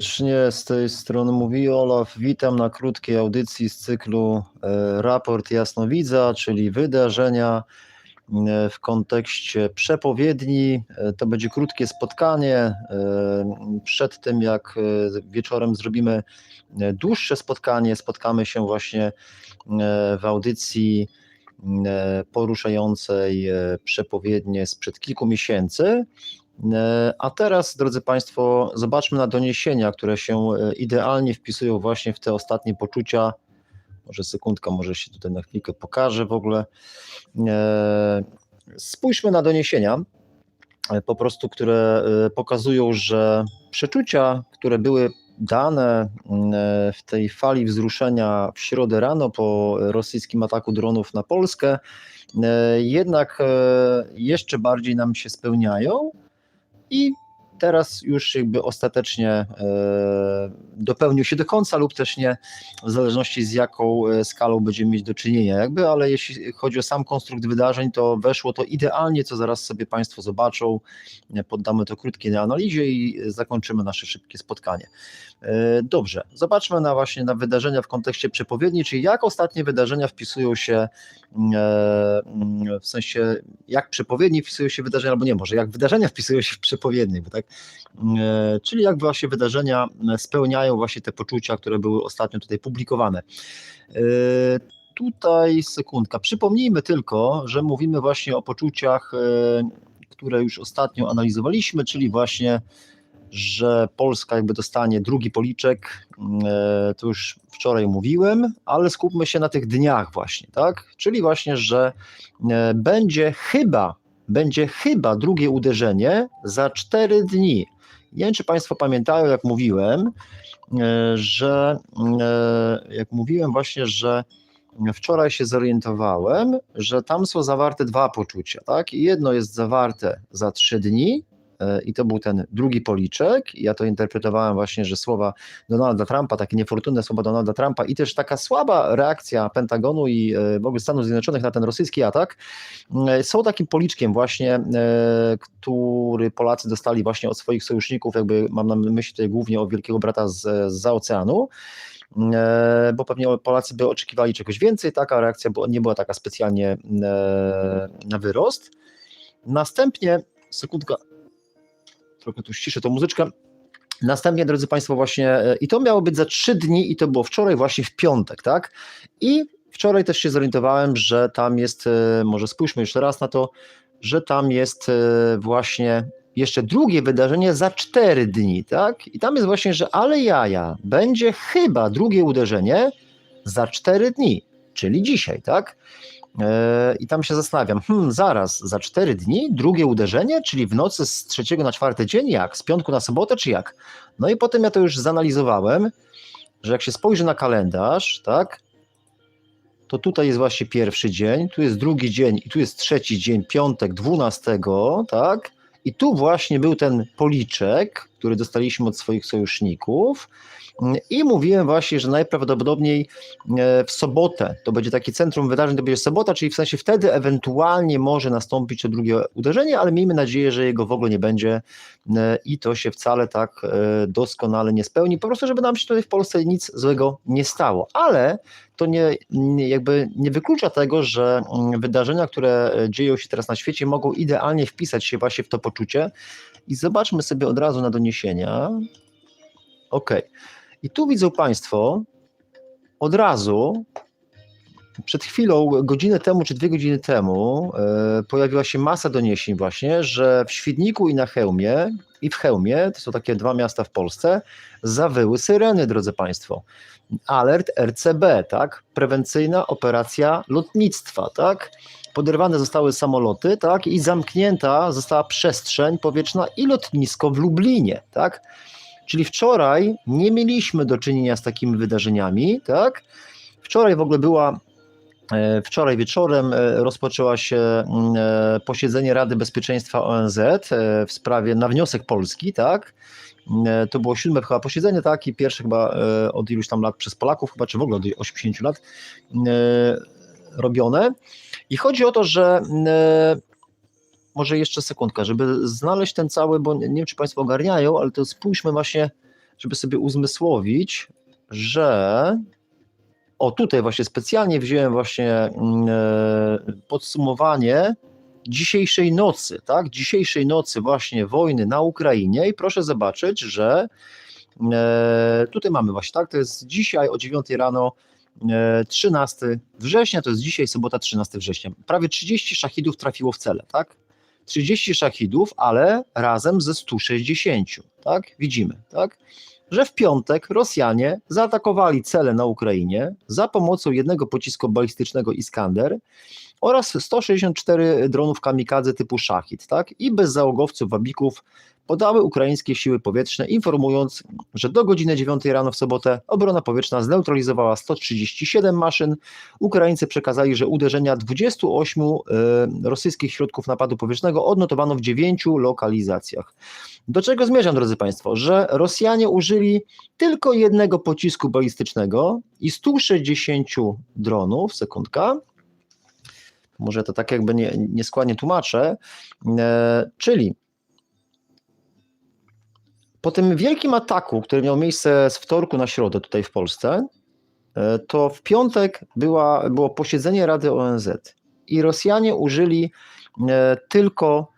Serdecznie z tej strony mówi Olaf. Witam na krótkiej audycji z cyklu e, Raport Jasnowidza, czyli wydarzenia e, w kontekście przepowiedni. E, To będzie krótkie spotkanie. Przed tym, jak wieczorem zrobimy dłuższe spotkanie, spotkamy się właśnie w audycji poruszającej przepowiednie sprzed kilku miesięcy. E, A teraz, drodzy Państwo, zobaczmy na doniesienia, które się e, idealnie wpisują właśnie w te ostatnie poczucia. Może sekundka, może się tutaj na chwilkę pokażę w ogóle. E, Spójrzmy na doniesienia, po prostu, które pokazują, że przeczucia, które były dane mm, w tej fali wzruszenia w środę rano po rosyjskim ataku dronów na Polskę, jednak jeszcze bardziej nam się spełniają. I teraz już jakby ostatecznie e, dopełnił się do końca lub też nie, w zależności z jaką e, skalą będziemy mieć do czynienia jakby, ale jeśli chodzi o sam konstrukt wydarzeń, to weszło to idealnie, co zaraz sobie Państwo zobaczą, E, poddamy to krótkiej analizie i zakończymy nasze szybkie spotkanie. Dobrze, zobaczmy na właśnie na wydarzenia w kontekście przepowiedni, czyli jak ostatnie wydarzenia wpisują się w sensie jak przepowiedni wpisują się w wydarzenia, albo nie, może jak wydarzenia wpisują się w przepowiednie, bo tak, czyli jak właśnie wydarzenia spełniają właśnie te poczucia, które były ostatnio tutaj publikowane. E, Tutaj sekundka. Przypomnijmy tylko, że mówimy właśnie o poczuciach, e, które już ostatnio analizowaliśmy, czyli właśnie, że Polska jakby dostanie drugi policzek. e, To już wczoraj mówiłem, ale skupmy się na tych dniach właśnie, tak? Czyli właśnie, że e, będzie chyba, będzie chyba drugie uderzenie za cztery dni. Nie wiem, czy Państwo pamiętają, jak mówiłem, e, że e, jak mówiłem właśnie, że wczoraj się zorientowałem, że tam są zawarte dwa poczucia, tak? Jedno jest zawarte za trzy dni, i to był ten drugi policzek. Ja to interpretowałem właśnie, że słowa Donalda Trumpa, takie niefortunne słowa Donalda Trumpa i też taka słaba reakcja Pentagonu i e, w ogóle Stanów Zjednoczonych na ten rosyjski atak e, są takim policzkiem właśnie, e, który Polacy dostali właśnie od swoich sojuszników, jakby mam na myśli tutaj głównie o Wielkiego Brata z, z oceanu e, bo pewnie Polacy by oczekiwali czegoś więcej, taka reakcja nie była taka specjalnie e, na wyrost. Następnie, sekundka, trochę tu ściszę tą muzyczkę. Następnie, drodzy Państwo, właśnie, e, i to miało być za trzy dni, i to było wczoraj, właśnie w piątek, tak? I wczoraj też się zorientowałem, że tam jest, e, może spójrzmy jeszcze raz na to, że tam jest e, właśnie jeszcze drugie wydarzenie za cztery dni, tak? I tam jest właśnie, że ale jaja, będzie chyba drugie uderzenie za cztery dni, czyli dzisiaj, tak? E, I tam się zastanawiam, hmm, zaraz, za cztery dni, drugie uderzenie, czyli w nocy z trzeciego na czwarty dzień, jak? Z piątku na sobotę, czy jak? No i potem ja to już zanalizowałem, że jak się spojrzy na kalendarz, tak, to tutaj jest właśnie pierwszy dzień, tu jest drugi dzień i tu jest trzeci dzień, piątek, dwunastego, tak, i tu właśnie był ten policzek, który dostaliśmy od swoich sojuszników. I mówiłem właśnie, że najprawdopodobniej e, w sobotę to będzie takie centrum wydarzeń, to będzie sobota, czyli w sensie wtedy ewentualnie może nastąpić to drugie uderzenie, ale miejmy nadzieję, że jego w ogóle nie będzie e, i to się wcale tak e, doskonale nie spełni. Po prostu, żeby nam się tutaj w Polsce nic złego nie stało. Ale to nie, jakby nie wyklucza tego, że mm, wydarzenia, które dzieją się teraz na świecie, mogą idealnie wpisać się właśnie w to poczucie. I zobaczmy sobie od razu na doniesienia. OK. I tu widzą Państwo od razu. Przed chwilą, godzinę temu czy dwie godziny temu, e, pojawiła się masa doniesień, właśnie, że w Świdniku i na Chełmie, i w Chełmie, to są takie dwa miasta w Polsce, zawyły syreny, drodzy Państwo alert RCB, tak? Prewencyjna operacja lotnictwa, tak? Poderwane zostały samoloty, tak? I zamknięta została przestrzeń powietrzna i lotnisko w Lublinie, tak? Czyli wczoraj nie mieliśmy do czynienia z takimi wydarzeniami, tak? Wczoraj w ogóle była e, Wczoraj wieczorem e, rozpoczęła się mm, e, posiedzenie Rady Bezpieczeństwa ONZ w sprawie na wniosek Polski, tak? E, To było siódme chyba posiedzenie, tak? I pierwsze chyba od iluś tam lat przez Polaków, chyba czy w ogóle od 80 lat e, robione. I chodzi o to, że może jeszcze sekundka, żeby znaleźć ten cały, bo nie nie wiem, czy Państwo ogarniają, ale to spójrzmy właśnie, żeby sobie uzmysłowić, że o tutaj właśnie specjalnie wziąłem właśnie mm, e, podsumowanie dzisiejszej nocy, tak? Dzisiejszej nocy właśnie wojny na Ukrainie i proszę zobaczyć, że e, tutaj mamy właśnie tak, to jest dzisiaj o 9 rano e, 13 września, to jest dzisiaj sobota 13 września. Prawie 30 szachidów trafiło w cele, tak? 30 szachidów, ale razem ze 160, tak? Widzimy, tak? Że w piątek Rosjanie zaatakowali cele na Ukrainie za pomocą jednego pocisku balistycznego Iskander oraz 164 dronów kamikadze typu Szachid, tak? I bez załogowców wabików podały ukraińskie siły powietrzne, informując, że do godziny 9 rano w sobotę obrona powietrzna zneutralizowała 137 maszyn. Ukraińcy przekazali, że uderzenia 28 y, rosyjskich środków napadu powietrznego odnotowano w 9 lokalizacjach. Do czego zmierzam, drodzy Państwo? Że Rosjanie użyli tylko jednego pocisku balistycznego i 160 dronów, sekundka, może to tak jakby nie, nieskładnie tłumaczę, e, czyli po tym wielkim ataku, który miał miejsce z wtorku na środę tutaj w Polsce, e, to w piątek była, było posiedzenie Rady ONZ i Rosjanie użyli e, tylko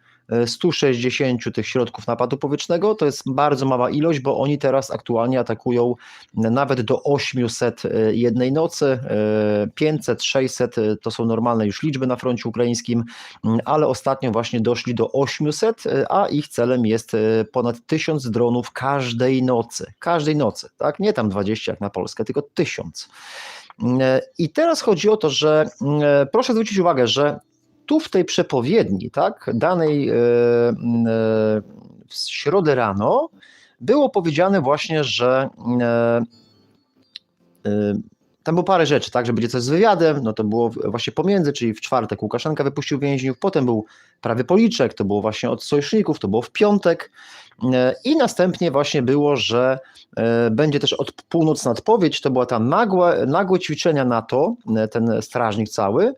160 tych środków napadu powietrznego. To jest bardzo mała ilość, bo oni teraz aktualnie atakują nawet do 800 e, jednej nocy. e, 500, 600 e, to są normalne już liczby na froncie ukraińskim, ale ostatnio właśnie doszli do 800, e, a ich celem jest e, ponad 1000 dronów każdej nocy. Każdej nocy, tak? Nie tam 20 jak na Polskę, tylko 1000. E, I teraz chodzi o to, że e, proszę zwrócić uwagę, że tu w tej przepowiedni, tak, danej e, e, w środę rano, było powiedziane właśnie, że e, tam było parę rzeczy, tak, że będzie coś z wywiadem, no to było właśnie pomiędzy, czyli w czwartek Łukaszenka wypuścił więźniów, potem był prawy policzek, to było właśnie od sojuszników, to było w piątek i następnie właśnie było, że będzie też od północ nadpowiedź, to była ta nagłe, nagłe ćwiczenia NATO, ten strażnik cały,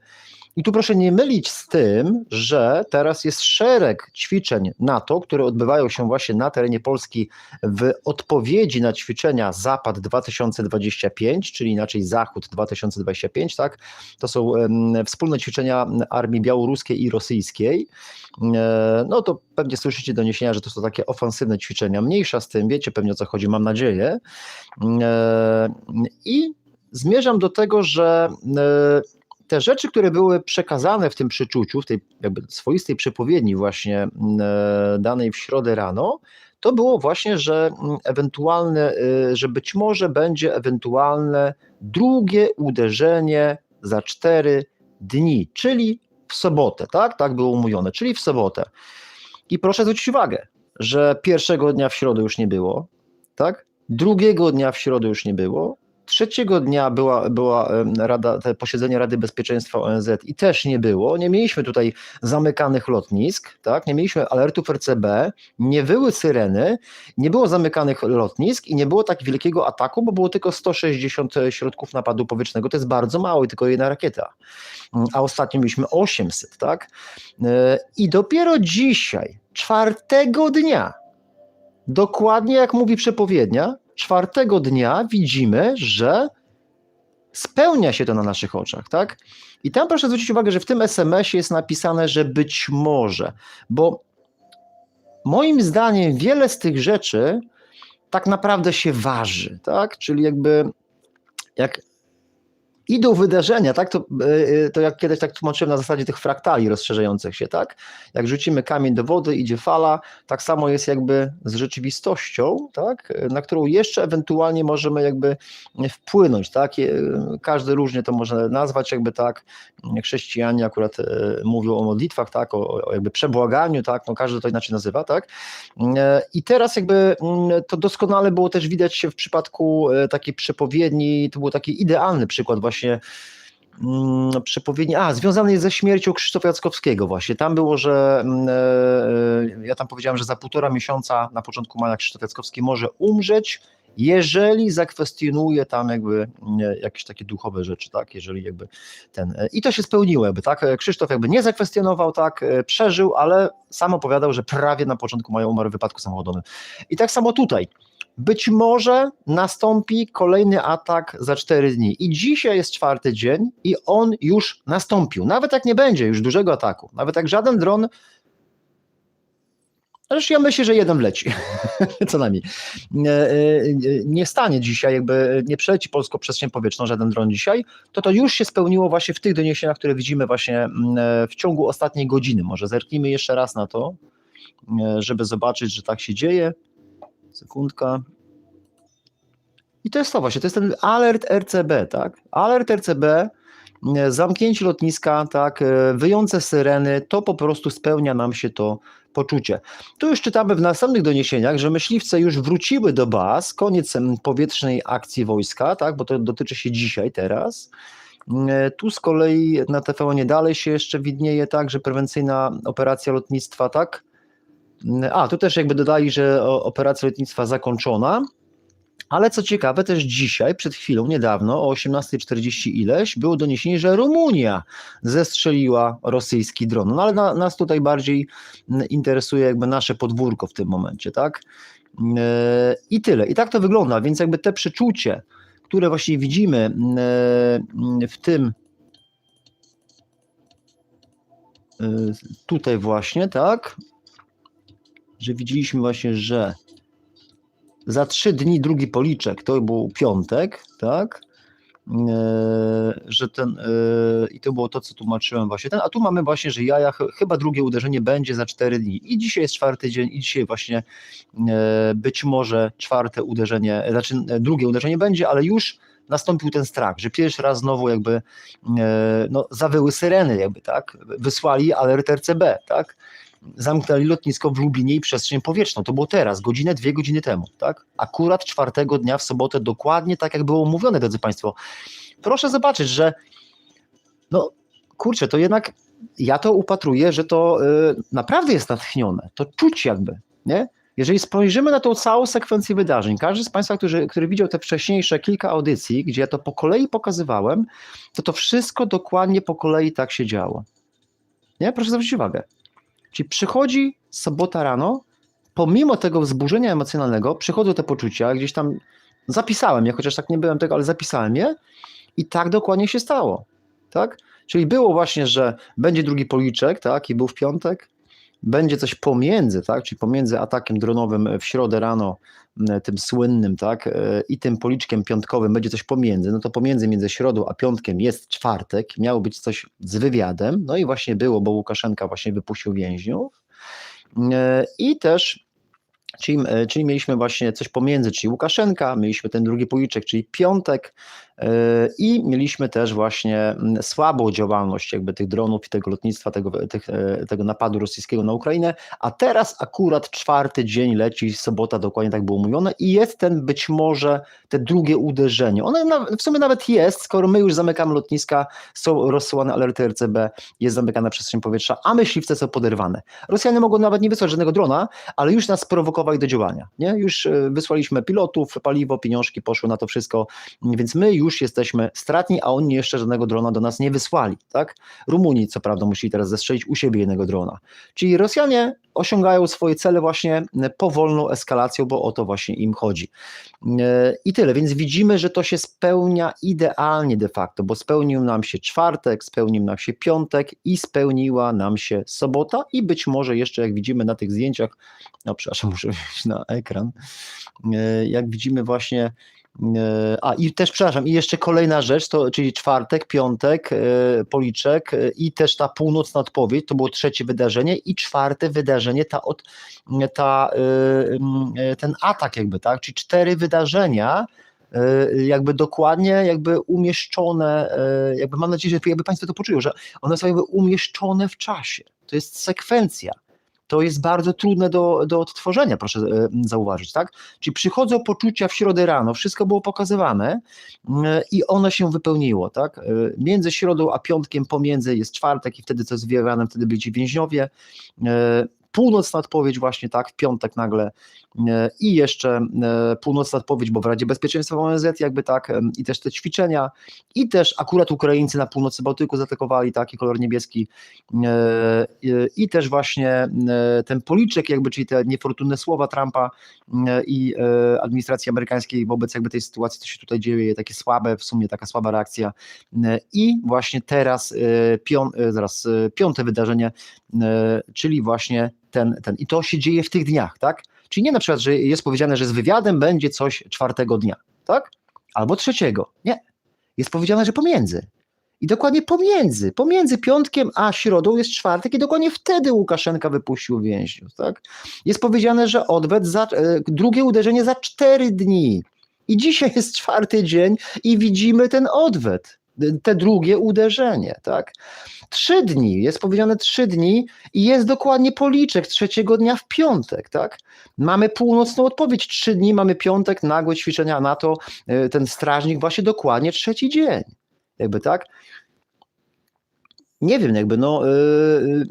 i tu proszę nie mylić z tym, że teraz jest szereg ćwiczeń NATO, które odbywają się właśnie na terenie Polski w odpowiedzi na ćwiczenia Zapad 2025, czyli inaczej Zachód 2025, tak? To są wspólne ćwiczenia armii białoruskiej i rosyjskiej. E, No to pewnie słyszycie doniesienia, że to są takie ofensywne ćwiczenia. Mniejsza z tym, wiecie pewnie o co chodzi, mam nadzieję. E, I zmierzam do tego, że e, te rzeczy, które były przekazane w tym przeczuciu, w tej jakby swoistej przepowiedni właśnie e, danej w środę rano, to było właśnie, że mm, ewentualne, e, że być może będzie ewentualne drugie uderzenie za cztery dni, czyli w sobotę, tak? Tak było umówione, czyli w sobotę. I proszę zwrócić uwagę, że pierwszego dnia w środę już nie było, tak? Drugiego dnia w środę już nie było, Trzeciego dnia była, była rada, posiedzenie Rady Bezpieczeństwa ONZ i też nie było. Nie mieliśmy tutaj zamykanych lotnisk, tak? nie mieliśmy alertów RCB, nie były syreny, nie było zamykanych lotnisk i nie było tak wielkiego ataku, bo było tylko 160 środków napadu powietrznego. To jest bardzo mało i tylko jedna rakieta. Mm, A ostatnio mieliśmy 800, tak? E, I dopiero dzisiaj, czwartego dnia, dokładnie jak mówi przepowiednia, czwartego dnia widzimy, że spełnia się to na naszych oczach, tak? I tam proszę zwrócić uwagę, że w tym SMS-ie jest napisane, że być może, bo moim zdaniem wiele z tych rzeczy tak naprawdę się waży, tak? Czyli jakby jak idą wydarzenia, tak? To, yy, to jak kiedyś tak tłumaczyłem na zasadzie tych fraktali rozszerzających się, tak? Jak rzucimy kamień do wody, idzie fala, tak samo jest jakby z rzeczywistością, tak? Na którą jeszcze ewentualnie możemy jakby wpłynąć, tak? Każdy różnie to może nazwać, jakby tak. Chrześcijanie akurat e, mówią o modlitwach, tak? O, o jakby przebłaganiu, tak? No każdy to inaczej nazywa, tak? E, I teraz jakby mm, to doskonale było też widać się w przypadku e, takiej przepowiedni, to był taki idealny przykład właśnie mm, przepowiedni, a związany jest ze śmiercią Krzysztofa Jackowskiego właśnie. Tam było, że mm, e, ja tam powiedziałem, że za półtora miesiąca na początku maja Krzysztof Jackowski może umrzeć jeżeli zakwestionuje tam jakby jakieś takie duchowe rzeczy, tak, jeżeli jakby ten, e, i to się spełniło jakby, tak, E, Krzysztof jakby nie zakwestionował, tak, e, przeżył, ale sam opowiadał, że prawie na początku mają umarł w wypadku samochodowym. I tak samo tutaj, być może nastąpi kolejny atak za cztery dni. I dzisiaj jest czwarty dzień i on już nastąpił. Nawet jak nie będzie już dużego ataku, nawet jak żaden dron. Zresztą ja myślę, że jeden wleci, co najmniej. Nie, e, nie stanie dzisiaj, jakby nie przeleci polską przestrzeń powietrzną żaden dron dzisiaj, to to już się spełniło właśnie w tych doniesieniach, które widzimy właśnie mm, e, w ciągu ostatniej godziny. Może zerknijmy jeszcze raz na to, e, żeby zobaczyć, że tak się dzieje. Sekundka. I to jest to właśnie, to jest ten alert RCB, tak? Alert RCB, e, zamknięcie lotniska, tak, e, wyjące syreny, to po prostu spełnia nam się to poczucie. Tu już czytamy w następnych doniesieniach, że myśliwce już wróciły do baz, koniec powietrznej akcji wojska, tak, bo to dotyczy się dzisiaj, teraz. E, Tu z kolei na TVN dalej się jeszcze widnieje tak, że prewencyjna operacja lotnictwa, tak, a, tu też jakby dodali, że operacja lotnictwa zakończona. Ale co ciekawe, też dzisiaj, przed chwilą, niedawno, o 18.40 ileś, było doniesienie, że Rumunia zestrzeliła rosyjski dron. No ale na, nas tutaj bardziej mm, interesuje jakby nasze podwórko w tym momencie, tak? E, I tyle. I tak to wygląda, więc jakby te przeczucie, które właśnie widzimy mm, e, w tym e, tutaj właśnie, tak? Że widzieliśmy właśnie, że za trzy dni drugi policzek, to był piątek, tak? E, że ten, e, i to było to, co tłumaczyłem właśnie. Ten, a tu mamy właśnie, że jaja, ch- chyba drugie uderzenie będzie za cztery dni. I dzisiaj jest czwarty dzień i dzisiaj właśnie e, być może czwarte uderzenie, znaczy drugie uderzenie będzie, ale już nastąpił ten strach, że pierwszy raz znowu jakby no, zawyły syreny jakby, tak, wysłali alert RCB, tak, zamknęli lotnisko w Lublinie i przestrzeń powietrzną. To było teraz, godzinę, dwie godziny temu, tak? Akurat czwartego dnia w sobotę, dokładnie tak, jak było mówione, drodzy Państwo. Proszę zobaczyć, że no kurczę, to jednak ja to upatruję, że to y, naprawdę jest natchnione. To czuć jakby, nie? Jeżeli spojrzymy na tą całą sekwencję wydarzeń, każdy z Państwa, który, który widział te wcześniejsze kilka audycji, gdzie ja to po kolei pokazywałem, to to wszystko dokładnie po kolei tak się działo. Nie? Proszę zwrócić uwagę. Czyli przychodzi sobota rano, pomimo tego wzburzenia emocjonalnego, przychodzą te poczucia, gdzieś tam zapisałem je, chociaż tak nie byłem tego, ale zapisałem je i tak dokładnie się stało. Tak? Czyli było właśnie, że będzie drugi policzek, tak, i był w piątek, będzie coś pomiędzy, tak, czyli pomiędzy atakiem dronowym w środę rano, tym słynnym, tak, e, i tym policzkiem piątkowym będzie coś pomiędzy, no to pomiędzy między środą a piątkiem jest czwartek, miało być coś z wywiadem, no i właśnie było, bo Łukaszenka właśnie wypuścił więźniów. E, i też Czyli, e, czyli mieliśmy właśnie coś pomiędzy, czyli Łukaszenka, mieliśmy ten drugi policzek, czyli piątek e, i mieliśmy też właśnie mm, słabą działalność jakby tych dronów i tego lotnictwa, tego, tych, e, tego napadu rosyjskiego na Ukrainę, a teraz akurat czwarty dzień leci, sobota, dokładnie tak było mówione i jest ten być może te drugie uderzenie. Ono w sumie nawet jest, skoro my już zamykamy lotniska, są rozsyłane alerty RCB, jest zamykana przestrzeń powietrza, a myśliwce są poderwane. Rosjanie mogą nawet nie wysłać żadnego drona, ale już nas sprowokowali do działania. Nie? Już e, wysłaliśmy pilotów, paliwo, pieniążki poszły na to wszystko, więc my już jesteśmy stratni, a oni jeszcze żadnego drona do nas nie wysłali. Tak? Rumuni, co prawda, musieli teraz zestrzelić u siebie jednego drona. Czyli Rosjanie osiągają swoje cele właśnie powolną eskalacją, bo o to właśnie im chodzi. E, I tyle, więc widzimy, że to się spełnia idealnie de facto, bo spełnił nam się czwartek, spełnił nam się piątek i spełniła nam się sobota i być może jeszcze jak widzimy na tych zdjęciach, no przepraszam, muszę wejść na ekran, e, jak widzimy właśnie E, A i też, przepraszam, i jeszcze kolejna rzecz, to, czyli czwartek, piątek, e, policzek e, i też ta północna odpowiedź, to było trzecie wydarzenie i czwarte wydarzenie, ta, od, ta, e, e, ten atak jakby, tak, czyli cztery wydarzenia, e, jakby dokładnie jakby umieszczone, e, jakby mam nadzieję, że jakby Państwo to poczują, że one są jakby umieszczone w czasie, to jest sekwencja, to jest bardzo trudne do, do odtworzenia, proszę e, zauważyć, tak? Czyli przychodzą poczucia w środę rano, wszystko było pokazywane e, i ono się wypełniło, tak? E, Między środą a piątkiem pomiędzy jest czwartek i wtedy co z Wieranem, wtedy byli ci więźniowie. E, północna odpowiedź właśnie tak, w piątek nagle e, i jeszcze e, północna odpowiedź, bo w Radzie Bezpieczeństwa ONZ jakby tak em, i też te ćwiczenia i też akurat Ukraińcy na północy Bałtyku zaatakowali taki kolor niebieski e, i- też właśnie e, ten policzek jakby, czyli te niefortunne słowa Trumpa e, i e, administracji amerykańskiej wobec jakby tej sytuacji, co się tutaj dzieje, takie słabe, w sumie taka słaba reakcja. E, i właśnie teraz e, pią, e, zaraz, e, piąte wydarzenie, e, czyli właśnie ten, ten i to się dzieje w tych dniach, tak? Czyli nie na przykład, że jest powiedziane, że z wywiadem będzie coś czwartego dnia, tak? Albo trzeciego. Nie. Jest powiedziane, że pomiędzy. I dokładnie pomiędzy, pomiędzy piątkiem a środą jest czwartek i dokładnie wtedy Łukaszenka wypuścił więźniów, tak? Jest powiedziane, że odwet za, e, drugie uderzenie za cztery dni. I dzisiaj jest czwarty dzień i widzimy ten odwet, te drugie uderzenie, tak? Trzy dni, jest powiedziane trzy dni i jest dokładnie policzek trzeciego dnia w piątek, tak? Mamy północną odpowiedź, trzy dni, mamy piątek, nagłe ćwiczenia NATO, y, ten strażnik właśnie dokładnie trzeci dzień, jakby tak? Nie wiem, jakby no... Yy,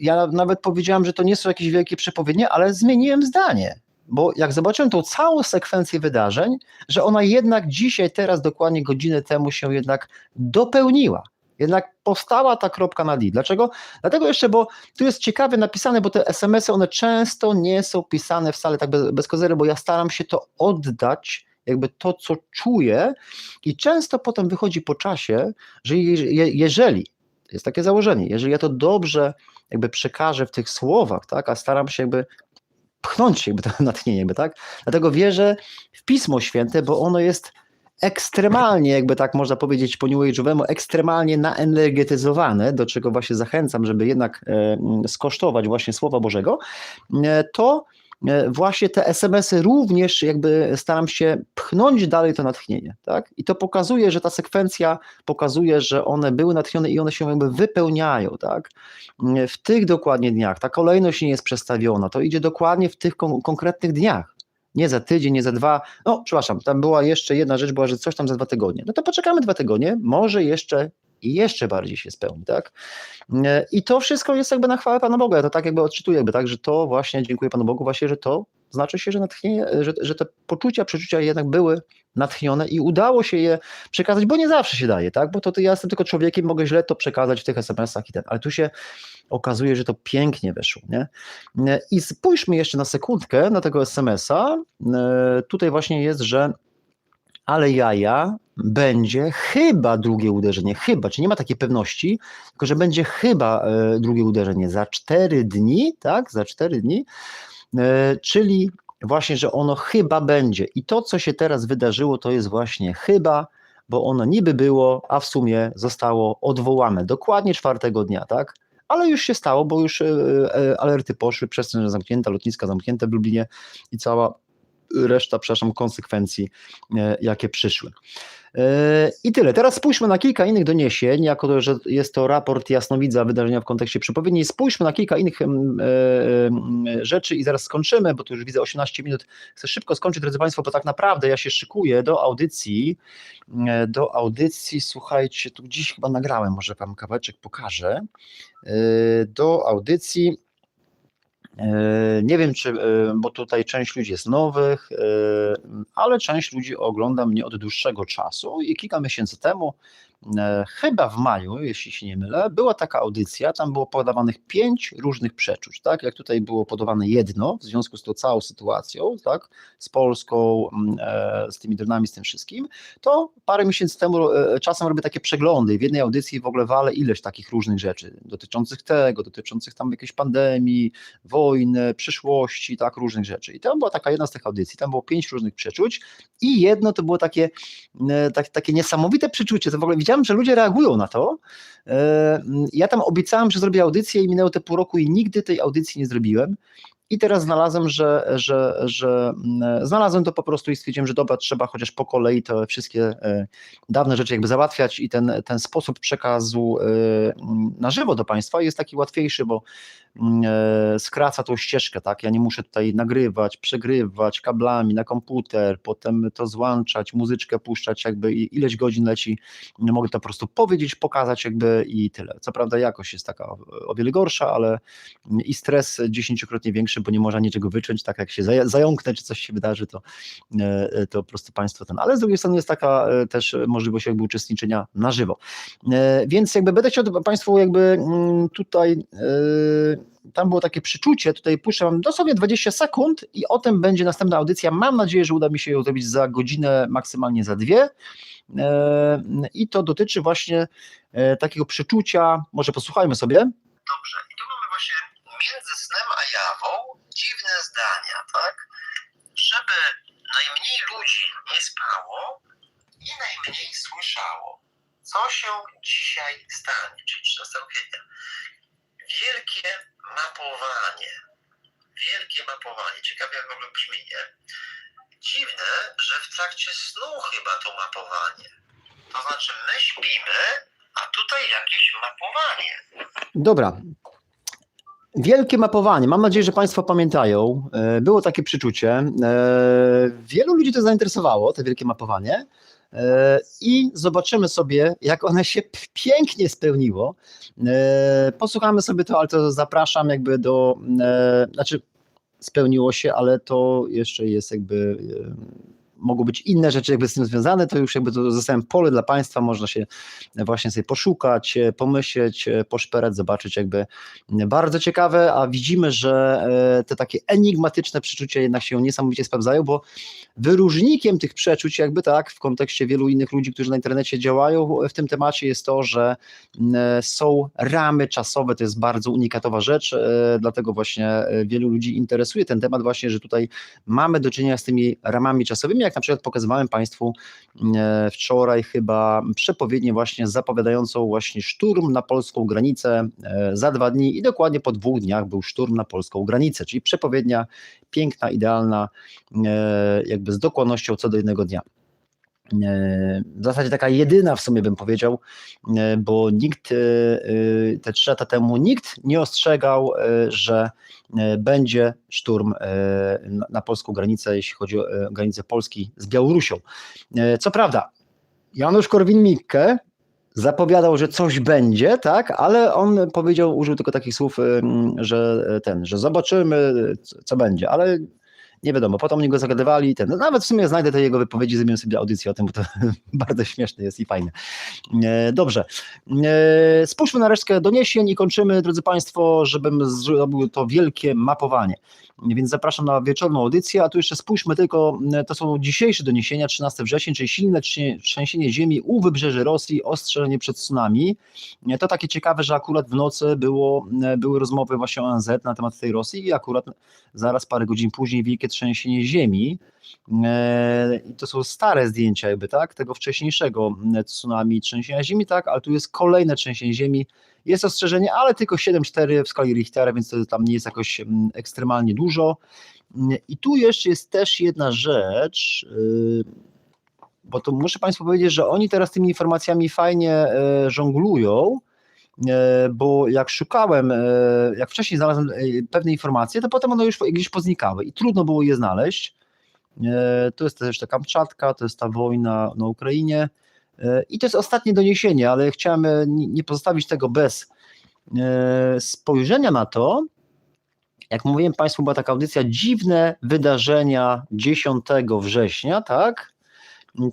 ja nawet powiedziałem, że to nie są jakieś wielkie przepowiednie, ale zmieniłem zdanie. Bo jak zobaczyłem tą całą sekwencję wydarzeń, że ona jednak dzisiaj, teraz dokładnie godzinę temu się jednak dopełniła. Jednak powstała ta kropka na D. Dlaczego? Dlatego jeszcze, bo tu jest ciekawe napisane, bo te SMS-y, one często nie są pisane wcale tak bez, bez kozery, bo ja staram się to oddać, jakby to, co czuję i często potem wychodzi po czasie, że je, jeżeli, jest takie założenie, jeżeli ja to dobrze jakby przekażę w tych słowach, tak, a staram się jakby pchnąć jakby to natchnienie, tak? Dlatego wierzę w Pismo Święte, bo ono jest ekstremalnie, jakby tak można powiedzieć po New Age'owemu, ekstremalnie naenergetyzowane, do czego właśnie zachęcam, żeby jednak e, skosztować właśnie Słowa Bożego, e, to właśnie te SMS-y również jakby staram się pchnąć dalej to natchnienie, tak? I to pokazuje, że ta sekwencja pokazuje, że one były natchnione i one się jakby wypełniają, tak? W tych dokładnie dniach, ta kolejność nie jest przestawiona, to idzie dokładnie w tych kon- konkretnych dniach. Nie za tydzień, nie za dwa. No, przepraszam, tam była jeszcze jedna rzecz, była, że coś tam za dwa tygodnie. No to poczekamy dwa tygodnie, może jeszcze i jeszcze bardziej się spełni, tak? E, I to wszystko jest jakby na chwałę Pana Boga. Ja to tak jakby odczytuję, jakby tak, że to właśnie dziękuję Panu Bogu, właśnie, że to znaczy się, że natchnienie, że, że te poczucia, przeczucia jednak były natchnione i udało się je przekazać, bo nie zawsze się daje, tak? Bo to, ja jestem tylko człowiekiem, mogę źle to przekazać w tych SMS-ach i ten, ale tu się okazuje, że to pięknie weszło, nie? E, I spójrzmy jeszcze na sekundkę na tego SMS-a. E, Tutaj właśnie jest, że ale jaja będzie chyba drugie uderzenie, chyba, czy nie ma takiej pewności, tylko że będzie chyba e, drugie uderzenie za cztery dni, tak, za cztery dni, e, czyli właśnie, że ono chyba będzie. I to, co się teraz wydarzyło, to jest właśnie chyba, bo ono niby było, a w sumie zostało odwołane dokładnie czwartego dnia, tak? Ale już się stało, bo już e, alerty poszły, przestrzeń zamknięta, lotniska zamknięte w Lublinie i cała reszta, przepraszam, konsekwencji, e, jakie przyszły. E, I tyle. Teraz spójrzmy na kilka innych doniesień, jako że jest to raport jasnowidza wydarzenia w kontekście przepowiedni. Spójrzmy na kilka innych e, rzeczy i zaraz skończymy, bo tu już widzę 18 minut. Chcę szybko skończyć, drodzy Państwo, bo tak naprawdę ja się szykuję do audycji. Do audycji, słuchajcie, tu gdzieś chyba nagrałem, może Wam kawałeczek pokażę. Do audycji Nie wiem, czy, e, bo tutaj część ludzi jest nowych, e, ale część ludzi ogląda mnie od dłuższego czasu i kilka miesięcy temu, e, chyba w maju, jeśli się nie mylę, była taka audycja, tam było podawanych pięć różnych przeczuć, tak, jak tutaj było podawane jedno w związku z tą całą sytuacją, tak, z Polską, m, e, z tymi dronami, z tym wszystkim, to parę miesięcy temu e, czasem robię takie przeglądy. W jednej audycji w ogóle walę ileś takich różnych rzeczy dotyczących tego, dotyczących tam jakiejś pandemii, wojny, przyszłości, tak, różnych rzeczy. I tam była taka jedna z tych audycji, tam było pięć różnych przeczuć i jedno to było takie, e, tak, takie niesamowite przeczucie, to w ogóle widziałem, że ludzie reagują na to. E, Ja tam obiecałem, że zrobię audycję i minęło te pół roku i nigdy tej audycji nie zrobiłem. I teraz znalazłem, że, że, że mm, znalazłem to po prostu i stwierdziłem, że dobra, trzeba chociaż po kolei te wszystkie e, dawne rzeczy jakby załatwiać i ten, ten sposób przekazu e, mm, na żywo do Państwa jest taki łatwiejszy, bo mm, e, skraca tą ścieżkę, tak? Ja nie muszę tutaj nagrywać, przegrywać kablami na komputer, potem to złączać, muzyczkę puszczać, jakby ileś godzin leci. Mogę to po prostu powiedzieć, pokazać jakby i tyle. Co prawda jakość jest taka o wiele gorsza, ale i stres dziesięciokrotnie większy, bo nie można niczego wyczuć, tak jak się zająknę, czy coś się wydarzy, to, e, to po prostu Państwo ten. Ale z drugiej strony jest taka e, też możliwość jakby uczestniczenia na żywo. E, Więc jakby będę chciał Państwu jakby mm, tutaj e, tam było takie przyczucie, tutaj puszczę Wam dosłownie 20 sekund i o tym będzie następna audycja. Mam nadzieję, że uda mi się ją zrobić za godzinę, maksymalnie za dwie. E, I to dotyczy właśnie e, takiego przeczucia, może posłuchajmy sobie. Dobrze, i tu mamy właśnie między snem a jawą dziwne zdania, tak? Żeby najmniej ludzi nie spało i najmniej słyszało, co się dzisiaj stanie, czyli 13 kwietnia. Wielkie mapowanie. Wielkie mapowanie. Ciekawe jak w ogóle brzmi, nie? Dziwne, że w trakcie snu chyba to mapowanie. To znaczy my śpimy, a tutaj jakieś mapowanie. Dobra. Wielkie mapowanie. Mam nadzieję, że Państwo pamiętają. E, Było takie przyczucie. E, Wielu ludzi to zainteresowało, to wielkie mapowanie. E, I zobaczymy sobie, jak one się pięknie spełniło. Posłuchamy sobie to, ale to zapraszam jakby do. Znaczy, spełniło się, ale to jeszcze jest jakby. Mogą być inne rzeczy jakby z tym związane, to już jakby to zostawiam pole dla Państwa, można się właśnie sobie poszukać, e, pomyśleć, e, poszperać, zobaczyć jakby bardzo ciekawe, a widzimy, że e, te takie enigmatyczne przeczucia jednak się niesamowicie sprawdzają, bo wyróżnikiem tych przeczuć jakby tak w kontekście wielu innych ludzi, którzy na internecie działają w tym temacie jest to, że są ramy czasowe, to jest bardzo unikatowa rzecz, dlatego właśnie wielu ludzi interesuje ten temat właśnie, że tutaj mamy do czynienia z tymi ramami czasowymi, jak na przykład pokazywałem Państwu e, wczoraj chyba przepowiednię właśnie zapowiadającą właśnie szturm na polską granicę e, za dwa dni i dokładnie po dwóch dniach był szturm na polską granicę, czyli przepowiednia piękna, idealna, e, jakby z dokładnością co do jednego dnia. E, W zasadzie taka jedyna w sumie bym powiedział, e, bo nikt e, te trzy lata temu nikt nie ostrzegał, że będzie szturm na- polską granicę, jeśli chodzi o granicę Polski z Białorusią. Co prawda, Janusz Korwin-Mikke zapowiadał, że coś będzie, tak, ale on powiedział, użył tylko takich słów, że ten, że zobaczymy, co będzie, ale nie wiadomo, potem oni go zagadywali, ten, no nawet w sumie znajdę te jego wypowiedzi, zrobię sobie audycję o tym, bo to bardzo śmieszne jest i fajne. E, Dobrze, E, spójrzmy na resztkę doniesień i kończymy, drodzy Państwo, żebym zrobił to wielkie mapowanie. Więc zapraszam na wieczorną audycję, a tu jeszcze spójrzmy tylko, e, to są dzisiejsze doniesienia, 13 września, czyli silne trzęsie- trzęsienie ziemi u wybrzeży Rosji, ostrzeżenie przed tsunami. To takie ciekawe, że akurat w nocy było, były rozmowy właśnie ONZ na temat tej Rosji i akurat zaraz parę godzin później wielkie trzęsienie ziemi. E, I to są stare zdjęcia jakby, tak, tego wcześniejszego e, tsunami, trzęsienia ziemi, tak, ale tu jest kolejne trzęsienie ziemi, jest ostrzeżenie, ale tylko 7,4 w skali Richtera, więc to tam nie jest jakoś ekstremalnie dużo. Mm, I tu jeszcze jest też jedna rzecz, bo to muszę Państwu powiedzieć, że oni teraz tymi informacjami fajnie e, żonglują, e, bo jak szukałem, e, jak wcześniej znalazłem e, pewne informacje, to potem one już gdzieś poznikały i trudno było je znaleźć. E, To jest też ta Kamczatka, to jest ta wojna na Ukrainie. E, I to jest ostatnie doniesienie, ale chciałem e, nie pozostawić tego bez e, spojrzenia na to. Jak mówiłem Państwu, była taka audycja Dziwne wydarzenia 10 września, tak?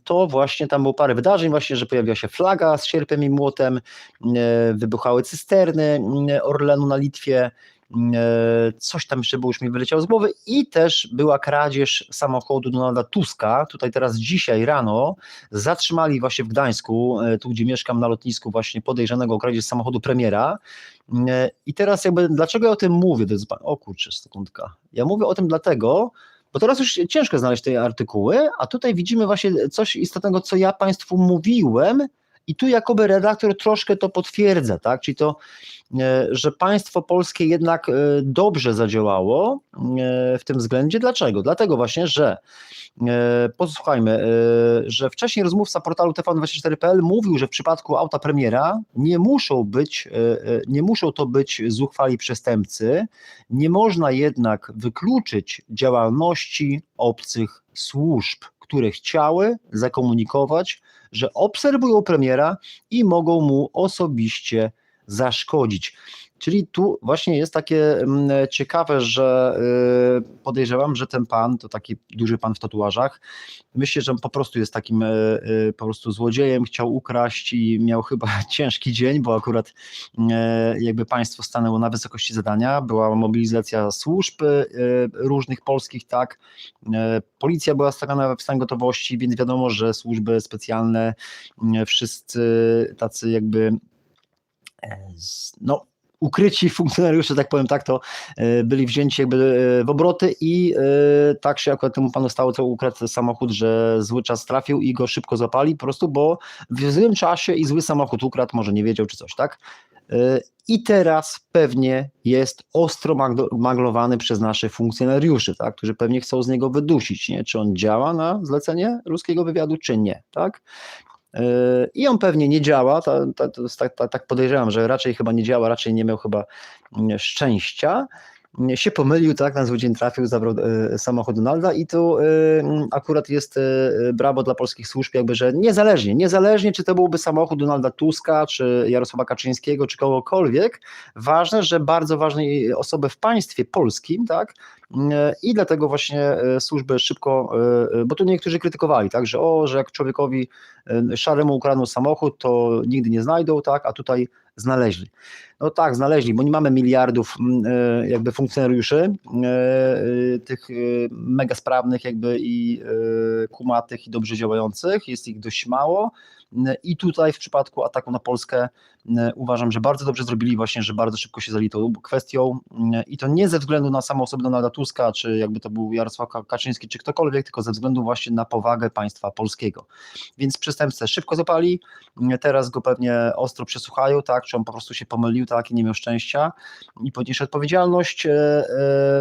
To właśnie tam było parę wydarzeń, właśnie, że pojawiła się flaga z sierpem i młotem, e, wybuchały cysterny e, Orlenu na Litwie, e, coś tam jeszcze było, już mi wyleciało z głowy. I też była kradzież samochodu Donalda Tuska, tutaj teraz dzisiaj rano zatrzymali właśnie w Gdańsku, tu gdzie mieszkam na lotnisku właśnie podejrzanego o kradzież samochodu premiera. I teraz jakby dlaczego ja o tym mówię, to jest, o kurczę, sekundka, ja mówię o tym dlatego, bo teraz już ciężko znaleźć te artykuły, a tutaj widzimy właśnie coś istotnego, co ja Państwu mówiłem I tu jakoby redaktor troszkę to potwierdza, tak? Czyli to, e, że państwo polskie jednak e, dobrze zadziałało e, w tym względzie. Dlaczego? Dlatego właśnie, że posłuchajmy, że wcześniej rozmówca portalu TV24.pl mówił, że w przypadku auta premiera nie muszą być, nie muszą to być zuchwali przestępcy, nie można jednak wykluczyć działalności obcych służb, które chciały zakomunikować, że obserwują premiera i mogą mu osobiście zaszkodzić. Czyli tu właśnie jest takie mm, ciekawe, że y, podejrzewam, że ten pan, to taki duży pan w tatuażach, myślę, że po prostu jest takim y, y, po prostu złodziejem, chciał ukraść i miał chyba ciężki dzień, bo akurat jakby państwo stanęło na wysokości zadania, była mobilizacja służb różnych polskich, tak, policja była stawiana w stan gotowości, więc wiadomo, że służby specjalne, wszyscy tacy jakby e, no, ukryci funkcjonariusze, tak powiem tak, to e, byli wzięci jakby e, w obroty i e, tak się akurat temu panu stało, co ukradł samochód, że zły czas trafił i go szybko zapali po prostu, bo w złym czasie i zły samochód ukradł, może nie wiedział czy coś, tak? I teraz pewnie jest ostro maglowany przez naszych funkcjonariuszy, tak? którzy pewnie chcą z niego wydusić, nie? czy on działa na zlecenie ruskiego wywiadu, czy nie. Tak? I on pewnie nie działa, tak, tak, tak podejrzewam, że raczej chyba nie działa, raczej nie miał chyba mm, szczęścia. Się pomylił, tak, na zły dzień trafił, zabrał e, samochód Donalda i tu e, akurat jest e, brawo dla polskich służb, jakby, że niezależnie, niezależnie czy to byłby samochód Donalda Tuska, czy Jarosława Kaczyńskiego, czy kogokolwiek, ważne, że bardzo ważne osoby w państwie polskim, tak, I dlatego właśnie służby szybko, bo tu niektórzy krytykowali, tak, że o, że jak człowiekowi szaremu ukradną samochód, to nigdy nie znajdą, tak, a tutaj znaleźli. No tak, znaleźli, bo nie mamy miliardów m, e, jakby funkcjonariuszy, e, e, tych mega sprawnych jakby i kumatych i dobrze działających, jest ich dość mało i tutaj w przypadku ataku na Polskę e, uważam, że bardzo dobrze zrobili właśnie, że bardzo szybko się zajęli tą kwestią. E, i to nie ze względu na samą osobę Donalda Tuska, czy jakby to był Jarosław Ka- Kaczyński, czy ktokolwiek, tylko ze względu właśnie na powagę państwa polskiego. Więc przestępcę szybko zapali, e, teraz go pewnie ostro przesłuchają, tak, czy on po prostu się pomylił, tak, i nie miał szczęścia i podniesie odpowiedzialność,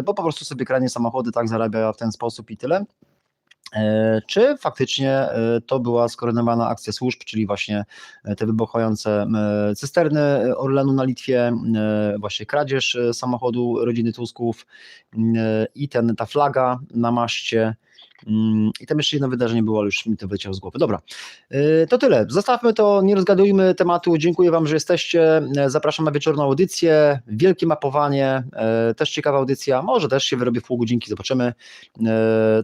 bo po prostu sobie kranie samochody, tak, zarabia w ten sposób i tyle. E, Czy faktycznie e, to była skoordynowana akcja służb, czyli właśnie e, te wybuchające cysterny Orlenu na Litwie, właśnie kradzież samochodu rodziny Tusków i ten, ta flaga na maszcie. Mm, I tam jeszcze jedno wydarzenie było, ale już mi to wyleciało z głowy. Dobra, e, to tyle. Zostawmy to, nie rozgadujmy tematu. Dziękuję Wam, że jesteście. E, Zapraszam na wieczorną audycję. Wielkie mapowanie, e, też ciekawa audycja. Może też się wyrobię w pół godzinki, zobaczymy.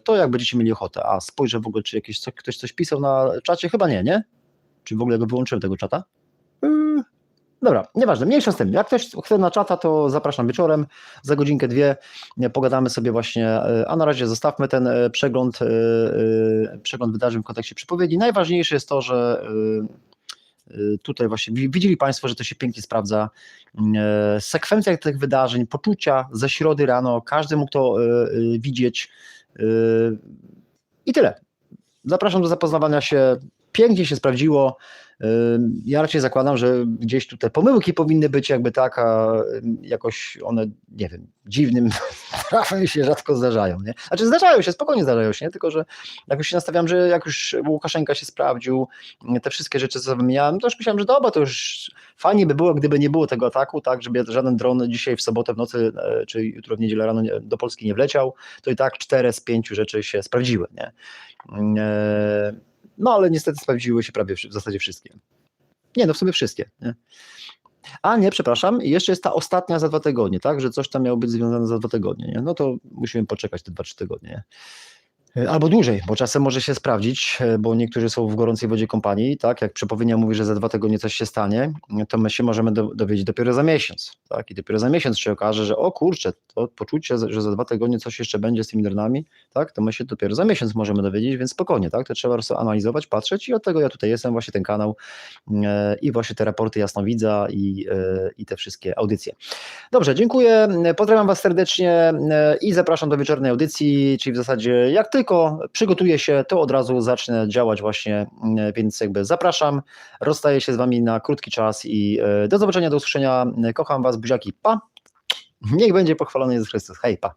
To jak będziecie mieli ochotę. A spojrzę w ogóle, czy ktoś coś pisał na czacie? Chyba nie, nie? Czy w ogóle go wyłączyłem tego czata? Dobra, nieważne, mniejsza z tym. Jak ktoś chce na czata, to zapraszam wieczorem, za godzinkę, dwie e, pogadamy sobie właśnie, e, a na razie zostawmy ten e, przegląd, przegląd wydarzeń w kontekście przepowiedzi. Najważniejsze jest to, że tutaj właśnie wi- widzieli Państwo, że to się pięknie sprawdza. E, Sekwencja tych wydarzeń, poczucia ze środy rano, każdy mógł to widzieć i tyle. Zapraszam do zapoznawania się. Pięknie się sprawdziło. Ja raczej zakładam, że gdzieś tutaj pomyłki powinny być jakby tak, a jakoś one, nie wiem, dziwnym trafem się rzadko zdarzają. Nie? Znaczy zdarzają się, spokojnie zdarzają się, nie? tylko że jakoś się nastawiam, że jak już Łukaszenka się sprawdził, te wszystkie rzeczy, co wymieniałem, to już myślałem, że dobra, to już fajnie by było, gdyby nie było tego ataku, tak, żeby żaden dron dzisiaj w sobotę w nocy, e, czy jutro w niedzielę rano do Polski nie wleciał, to i tak cztery z pięciu rzeczy się sprawdziły. Nie? No ale niestety sprawdziły się prawie w zasadzie wszystkie. Nie, no w sumie wszystkie. Nie? A nie, przepraszam, jeszcze jest ta ostatnia za dwa tygodnie, tak, że coś tam miało być związane za dwa tygodnie. Nie? No to musimy poczekać te dwa, trzy tygodnie. Nie? E, Albo dłużej, bo czasem może się sprawdzić, e, bo niektórzy są w gorącej wodzie kompanii, tak? Jak przepowiednia mówi, że za dwa tygodnie coś się stanie, to my się możemy do, dowiedzieć dopiero za miesiąc, tak? I dopiero za miesiąc się okaże, że o kurczę, to poczucie, że za dwa tygodnie coś jeszcze będzie z tymi dronami, tak? To my się dopiero za miesiąc możemy dowiedzieć, więc spokojnie, tak? To trzeba po analizować, patrzeć i od tego ja tutaj jestem, właśnie ten kanał e, i właśnie te raporty jasnowidza i, e, i te wszystkie audycje. Dobrze, dziękuję, pozdrawiam Was serdecznie e, i zapraszam do wieczornej audycji, czyli w zasadzie jak tylko przygotuję się, to od razu zacznę działać właśnie, mm, więc jakby zapraszam, rozstaję się z Wami na krótki czas i e, do zobaczenia, do usłyszenia, kocham Was, buziaki, pa! Niech będzie pochwalony Jezus Chrystus, hej, pa!